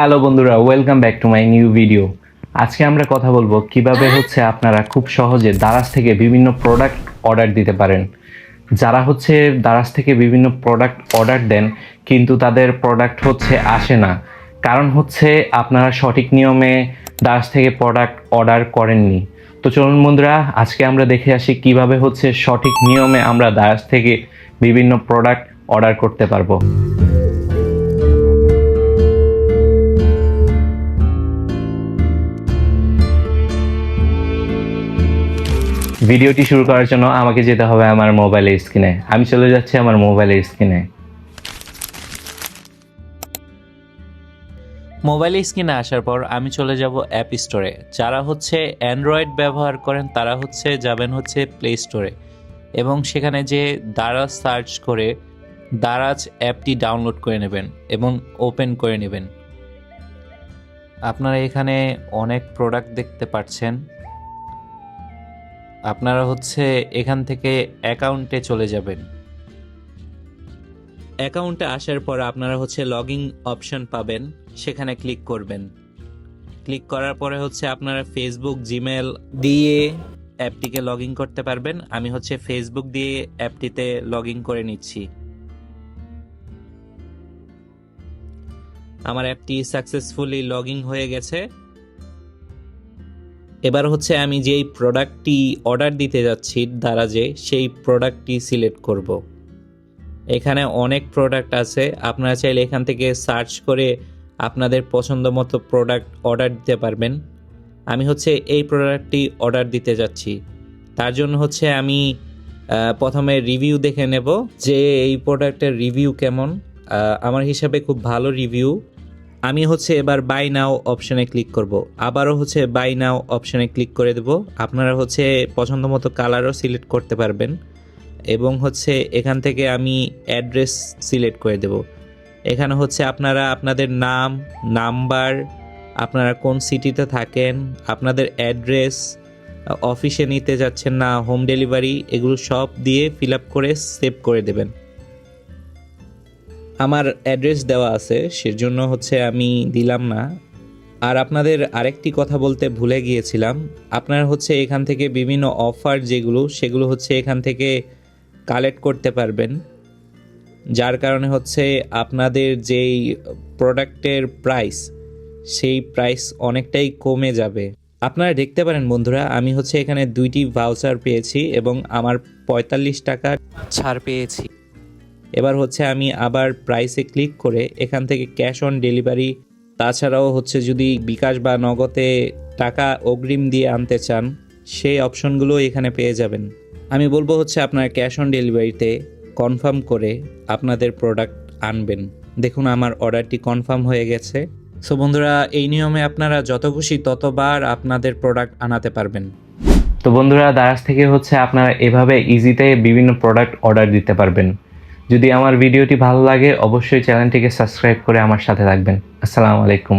Hello বন্ধুরা welcome back to my new video আজকে আমরা কথা বলব কীভাবে হচ্ছে আপনারা খুব সহজে দারাজ থেকে বিভিন্ন প্রোডাক্ট অর্ডার দিতে পারেন। যারা হচ্ছে দারাজ থেকে বিভিন্ন প্রোডাক্ট অর্ডার দেন, কিন্তু তাদের প্রোডাক্ট হচ্ছে আসে না। কারণ হচ্ছে আপনারা সঠিক নিয়মে দারাজ থেকে প্রোডাক্ট অর্ডার করেননি। তো চলুন বন্ধুরা, আজকে আমরা দেখে আসি কীভাবে হচ্ছে সঠিক নিয়মে আমরা দারাজ থেকে বিভিন্ন প্রোডাক্ট অর্ডার করতে পারব। ভিডিওটি শুরু করার জন্য আমাকে যেতে হবে আমার মোবাইলের স্ক্রিনে আমি চলে যাচ্ছি আমার মোবাইলের স্ক্রিনে মোবাইল স্ক্রিনে আসার পর আমি চলে যাব অ্যাপ স্টোরে যারা হচ্ছে অ্যান্ড্রয়েড ব্যবহার করেন, তারা হচ্ছে যাবেন হচ্ছে প্লে স্টোরে এবং সেখানে যে দারাজ সার্চ করে দারাজ অ্যাপটি ডাউনলোড করে নেবেন এবং ওপেন করে নেবেন। আপনারা এখানে অনেক প্রোডাক্ট দেখতে পাচ্ছেন। আপনারা হচ্ছে এখান থেকে অ্যাকাউন্টে চলে যাবেন। অ্যাকাউন্টে আসার পর আপনারা হচ্ছে লগইন অপশন পাবেন, সেখানে ক্লিক করবেন। ক্লিক করার পরে হচ্ছে আপনারা ফেসবুক জিমেল দিয়ে অ্যাপটিকে লগ ইন করতে পারবেন। আমি হচ্ছে ফেসবুক দিয়ে অ্যাপটিতে লগ ইন করে নিচ্ছি। আমার অ্যাপটি সাকসেসফুলি লগ ইন হয়ে গেছে। এবার হচ্ছে আমি যেই প্রোডাক্টটি অর্ডার দিতে যাচ্ছি দ্বারা যে সেই প্রোডাক্টটি সিলেক্ট করব। এখানে অনেক প্রোডাক্ট আছে, আপনারা চাইলে এখান থেকে সার্চ করে আপনাদের পছন্দ মতো প্রোডাক্ট অর্ডার দিতে পারবেন। আমি হচ্ছে এই প্রোডাক্টটি অর্ডার দিতে যাচ্ছি। তার জন্য হচ্ছে আমি প্রথমে রিভিউ দেখে নেব যে এই প্রোডাক্টের রিভিউ কেমন। আমার হিসাবে খুব ভালো রিভিউ আমি হচ্ছে এবার বাই নাও অপশানে ক্লিক করব। আবারও হচ্ছে বাই নাও অপশানে ক্লিক করে দেব। আপনারা হচ্ছে পছন্দ মতো কালারও সিলেক্ট করতে পারবেন এবং হচ্ছে এখান থেকে আমি অ্যাড্রেস সিলেক্ট করে দেব। এখানে হচ্ছে আপনারা আপনাদের নাম নাম্বার আপনারা কোন সিটিতে থাকেন, আপনাদের অ্যাড্রেস অফিসে নিতে যাচ্ছেন না হোম ডেলিভারি এগুলো সব দিয়ে ফিল আপ করে সেভ করে দেবেন। আমার অ্যাড্রেস দেওয়া আছে, সেজন্য হচ্ছে আমি দিলাম না। আর আপনাদের আরেকটি কথা বলতে ভুলে গিয়েছিলাম, আপনারা হচ্ছে এখান থেকে বিভিন্ন অফার যেগুলো, সেগুলো হচ্ছে এখান থেকে কালেক্ট করতে পারবেন। যার কারণে হচ্ছে আপনাদের যেই প্রোডাক্টের প্রাইস, সেই প্রাইস অনেকটাই কমে যাবে। আপনারা দেখতে পারেন বন্ধুরা, আমি হচ্ছে এখানে দুইটি ভাউচার পেয়েছি এবং আমার পঁয়তাল্লিশ টাকা ছাড় পেয়েছি। এবার হচ্ছে আমি আবার প্রাইসে ক্লিক করে এখান থেকে ক্যাশ অন ডেলিভারি তাছাড়াও হচ্ছে যদি বিকাশ বা নগদে টাকা অগ্রিম দিয়ে আনতে চান, সেই অপশনগুলো এখানে পেয়ে যাবেন। আমি বলব হচ্ছে আপনার ক্যাশ অন ডেলিভারিতে কনফার্ম করে আপনাদের প্রোডাক্ট আনবেন। দেখুন আমার অর্ডারটি কনফার্ম হয়ে গেছে। সো বন্ধুরা, এই নিয়মে আপনারা যত খুশি ততবার আপনাদের প্রোডাক্ট আনাতে পারবেন। তো বন্ধুরা দারাজ থেকে হচ্ছে আপনারা এভাবে ইজিতে বিভিন্ন প্রোডাক্ট অর্ডার দিতে পারবেন। যদি আমার ভিডিওটি ভালো লাগে অবশ্যই চ্যানেলটিকে সাবস্ক্রাইব করে আমার সাথে থাকবেন। আসসালামু আলাইকুম।